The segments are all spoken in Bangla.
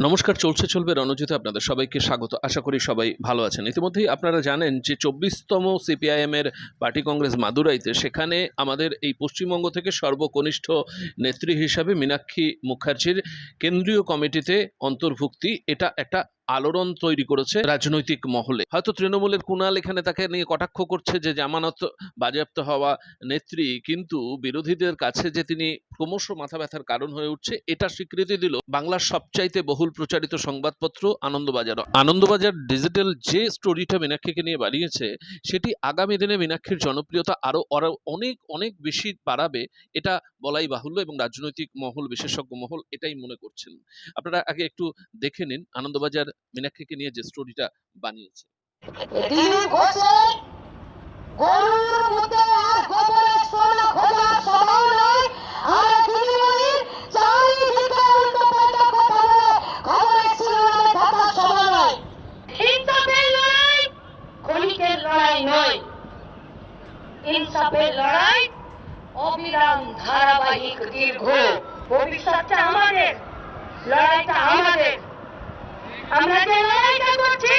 নমস্কার, চলছে, চলবে রণজিতে আপনাদের সবাইকে স্বাগত। আশা করি সবাই ভালো আছেন। ইতিমধ্যেই আপনারা জানেন যে চব্বিশতম সিপিআইএমের পার্টি কংগ্রেস মাদুরাইতে সেখানে আমাদের এই পশ্চিমবঙ্গ থেকে সর্বকনিষ্ঠ নেত্রী হিসাবে মীনাক্ষী মুখার্জির কেন্দ্রীয় কমিটিতে অন্তর্ভুক্তি। এটা একটা আলোড়ন তৈরি করেছে রাজনৈতিক মহলে। হয়তো তৃণমূলের কুণাল এখানে তাকে নিয়ে কটাক্ষ করছে যে জামানত বাজেয়াপ্ত হওয়া নেত্রী, কিন্তু বিরোধীদের কাছে যে তিনি ক্রমশ মাথা ব্যথার কারণ হয়ে উঠছে, এটা স্বীকৃতি দিল বাংলার সবচাইতে বহুল প্রচারিত সংবাদপত্র আনন্দবাজার। আনন্দবাজার ডিজিটাল যে স্টোরিটা মীনাক্ষীকে নিয়ে বাড়িয়েছে সেটি আগামী দিনে মীনাক্ষীর জনপ্রিয়তা আরও আরও অনেক অনেক বেশি বাড়াবে, এটা বলাই বাহুল্য এবং রাজনৈতিক মহল, বিশেষজ্ঞ মহল এটাই মনে করছেন। আপনারা আগে একটু দেখে নিন আনন্দবাজার মীনাক্ষীকে নিয়ে যে স্টোরিটা বানিয়েছে। ইনসাফের লড়াই অবিরাম ধারাবাহিক দীর্ঘ। ভবিষ্যৎটা আমাদের লড়াইটা আমাদের। আমরা যে লড়াইটা করছি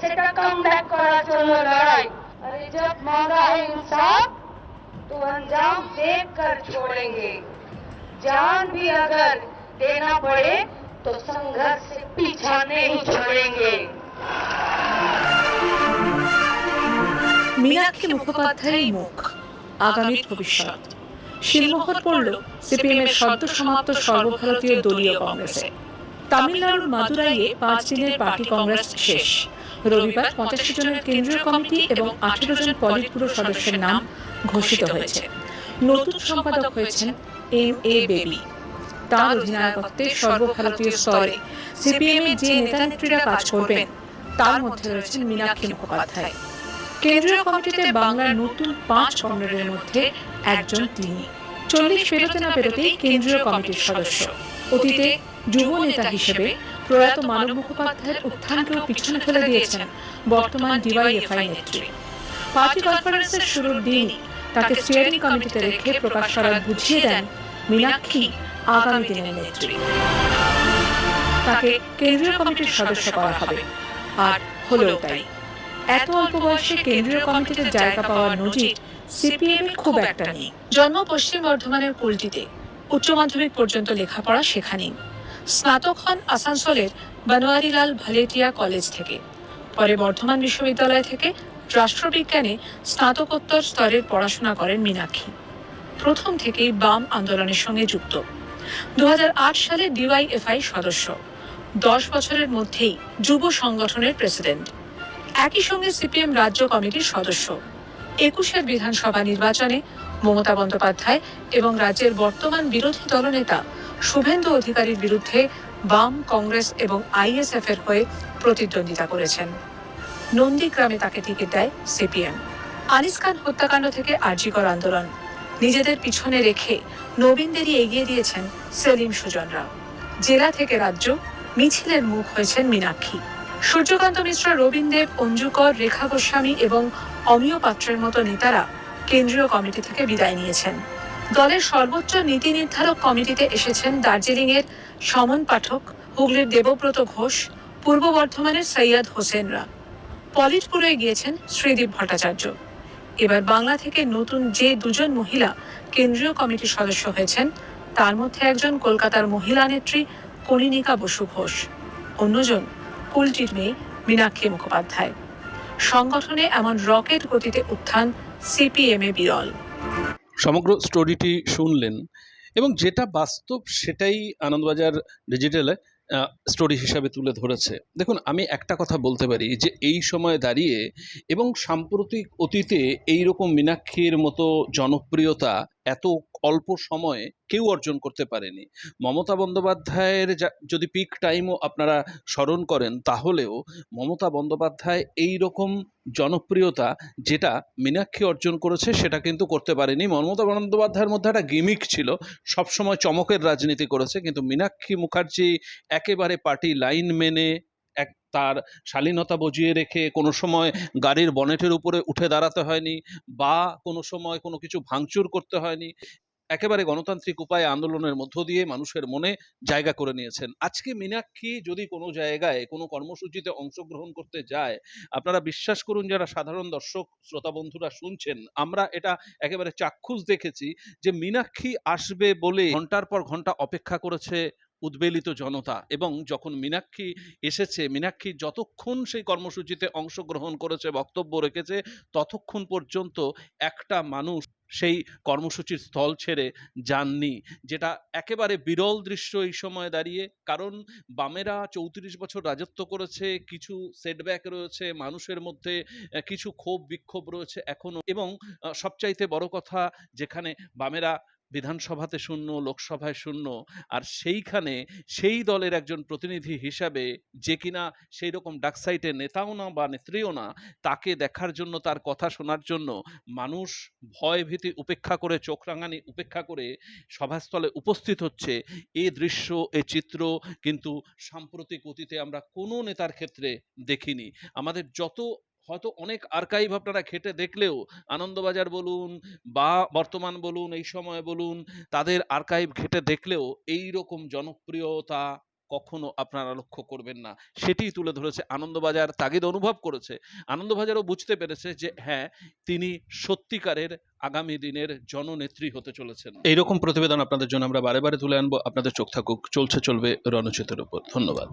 সেটা কম ব্যাক করার জন্য লড়াই अरे जब मांगा है इंसाफ तो अंजाम देख कर छोड़ेंगे जान भी अगर देना पड़े तो संघर्ष से पीछा नहीं छोड़ेंगे মীনাক্ষী মুখোপাধ্যায়ের মুখ আগামীর ভবিষ্যৎ শিলমোহর পড়ল সিপিএম এর সদ্য সমাপ্ত সর্বভারতীয় দলীয় কংগ্রেসে তামিলনাড়ুর মাদুরাইয়ে পাঁচ দিনের পার্টি কংগ্রেস শেষ। রবিবার পঁচাশি জনের কেন্দ্রীয় কমিটি এবং আঠেরো জন পলিট ব্যুরো সদস্যের নাম ঘোষিত হয়েছে। নতুন সম্পাদক হয়েছেন এম এ বেবি। তার অধিনায়কত্বে সর্বভারতীয় স্তরে সিপিএম এর যে নেতা নেত্রীরা কাজ করবেন, তার মধ্যে রয়েছেন মীনাক্ষী মুখোপাধ্যায়। কেন্দ্রীয় কমিটিতে বাংলার নতুন পাঁচ কমরেডের মধ্যে একজন তিনি। চল্লিশ পেরোতে না পেরোতেই কেন্দ্রীয় কমিটির সদস্য। অতীতে যুব নেতা হিসেবে প্রয়াত মানব মুখোপাধ্যায়ের উত্থানকেও পিছনে ফেলে দিয়েছেন বর্তমান ডিওয়াইএফআই নেত্রী পার্টি কনফারেন্সের শুরুর দিনই তাকে স্টিয়ারিং কমিটিতে রেখে প্রকাশ করার বুঝিয়ে দেন মীনাক্ষী আগামী দিনের নেত্রী। তাকে কেন্দ্রীয় কমিটির সদস্য করা হবে। আর হলেও তাই। এত অল্প বয়সে কেন্দ্রীয় কমিটিতে জায়গা পাওয়ার নজির সিপিএম খুব একটা নেই। জন্ম পশ্চিম বর্ধমানের কুলটিতে উচ্চ মাধ্যমিক পর্যন্ত লেখাপড়া সেখানেই স্নাতক হন আসানসোলের বনোয়ারিলাল ভালেটিয়া কলেজ থেকে, পরে বর্ধমান বিশ্ববিদ্যালয় থেকে রাষ্ট্রবিজ্ঞানে স্নাতকোত্তর স্তরের পড়াশোনা করেন মীনাক্ষী। প্রথম থেকেই বাম আন্দোলনের সঙ্গে যুক্ত। দু সালে ডিওয়াইএফআই সদস্য। দশ বছরের মধ্যেই যুব সংগঠনের প্রেসিডেন্ট। একই সঙ্গে সিপিএম রাজ্য কমিটির সদস্য। একুশের বিধানসভা নির্বাচনে মমতা বন্দ্যোপাধ্যায় এবং রাজ্যের বর্তমান বিরোধী দলনেতা শুভেন্দু অধিকারীর বিরুদ্ধে বাম কংগ্রেস এবং আইএসএফ এর হয়ে প্রতিদ্বন্দ্বিতা করেছেন। নন্দীগ্রামে তাকে টিকিট দেয় সিপিএম। আনিস খান হত্যাকাণ্ড থেকে আর্জিকর আন্দোলন। নিজেদের পিছনে রেখে নবীনদেরই এগিয়ে দিয়েছেন সেলিম সুজনরা। জেলা থেকে রাজ্য মিছিলের মুখ হয়েছেন মীনাক্ষী। সূর্যকান্ত মিশ্র রবীন দেব অঞ্জুকর, রেখা গোস্বামী এবং অমিয় পাত্রের মতো নেতারা কেন্দ্রীয় কমিটি থেকে বিদায় নিয়েছেন। দলের সর্বোচ্চ নীতি নির্ধারক কমিটিতে এসেছেন দার্জিলিং এর সমন পাঠক হুগলির দেবব্রত ঘোষ, পূর্ব বর্ধমানের সৈয়দ হোসেনরা। পলিটপুরে গিয়েছেন শ্রীদীপ ভট্টাচার্য। এবার বাংলা থেকে নতুন যে দুজন মহিলা কেন্দ্রীয় কমিটির সদস্য হয়েছেন, তার মধ্যে একজন কলকাতার মহিলা নেত্রী কনিনিকা বসু ঘোষ। অন্যজন কুলটির মেয়ে মীনাক্ষী মুখোপাধ্যায়। সংগঠনে এমন রকেট গতিতে উত্থান সিপিএম বিরল। সমগ্র স্টোরিটি শুনলেন এবং যেটা বাস্তব সেটাই আনন্দবাজার ডিজিটালে স্টোরি হিসাবে তুলে ধরেছে। দেখুন, আমি একটা কথা বলতে পারি যে এই সময় দাঁড়িয়ে এবং সাম্প্রতিক অতীতে এই রকম মীনাক্ষীর মতো জনপ্রিয়তা এত অল্প সময়ে কেউ অর্জন করতে পারেনি। মমতা বন্দ্যোপাধ্যায়ের যদি পিক টাইমও আপনারা স্মরণ করেন, তাহলেও মমতা বন্দ্যোপাধ্যায় এই রকম জনপ্রিয়তা যেটা মীনাক্ষী অর্জন করেছে, সেটা কিন্তু করতে পারেনি। মমতা বন্দ্যোপাধ্যায়ের মধ্যে একটা গিমিক ছিল, সবসময় চমকের রাজনীতি করেছে, কিন্তু মীনাক্ষী মুখার্জি একেবারে পার্টি লাইন মেনে তার শালীনতা বজিয়ে রেখে কোনো সময় গাড়ির বনেটের উপরে উঠে দাঁড়াতে হয়নি বা কোনো সময় কোনো কিছু ভাঙচুর করতে হয়নি। একেবারে গণতান্ত্রিক উপায়ে আন্দোলনের মধ্য দিয়ে মানুষের মনে জায়গা করে নিয়েছেন। আজকে মীনাক্ষী যদি কোনো জায়গায় কোনো কর্মসূচিতে অংশগ্রহণ করতে যায়, আপনারা বিশ্বাস করুন যারা সাধারণ দর্শক, শ্রোতা বন্ধুরা শুনছেন, আমরা এটা একেবারে চাক্ষুষ দেখেছি যে মীনাক্ষী আসবে বলে ঘণ্টার পর ঘণ্টা অপেক্ষা করেছে উদ্বেলিত জনতা। এবং যখন মীনাক্ষী এসেছে, মীনাক্ষী যতক্ষণ সেই কর্মসূচিতে অংশগ্রহণ করেছে, বক্তব্য রেখেছে, ততক্ষণ পর্যন্ত একটা মানুষ সেই কর্মসূচির স্থল ছেড়ে যাননি, যেটা একেবারে বিরল দৃশ্য এই সময় দাঁড়িয়ে। কারণ বামেরা চৌত্রিশ বছর রাজত্ব করেছে, কিছু সেটব্যাক রয়েছে, মানুষের মধ্যে কিছু ক্ষোভ বিক্ষোভ রয়েছে এখনও। এবং সবচাইতে বড় কথা, যেখানে বামেরা বিধানসভাতে শূন্য, লোকসভায় শূন্য, আর সেইখানে সেই দলের একজন প্রতিনিধি হিসাবে যে কিনা সেই রকম ডাকসাইটে নেতাও না বা নেত্রীও না, তাকে দেখার জন্য, তার কথা শোনার জন্য মানুষ ভয় ভীতি উপেক্ষা করে, চোখ রাঙানি উপেক্ষা করে সভাস্থলে উপস্থিত হচ্ছে। এ দৃশ্য, এ চিত্র কিন্তু সাম্প্রতিক অতীতে আমরা কোনো নেতার ক্ষেত্রে দেখিনি। আমাদের যত হয়তো অনেক আর্কাইভ আপনারা ঘেটে দেখলেও, আনন্দবাজার বলুন বা বর্তমান বলুন, এই সময় বলুন, তাদের আর্কাইভ ঘেটে দেখলেও এই রকম জনপ্রিয়তা কখনো আপনারা লক্ষ্য করবেন না। সেটিই তুলে ধরেছে আনন্দবাজার, তাগিদ অনুভব করেছে। আনন্দবাজারও বুঝতে পেরেছে যে হ্যাঁ তিনি সত্যিকারের আগামী দিনের জননেত্রী হতে চলেছেন। এইরকম প্রতিবেদন আপনাদের জন্য আমরা বারে বারে তুলে আনব। আপনাদের চোখ থাকুক, চলছে, চলবে রণচিতের উপর। ধন্যবাদ।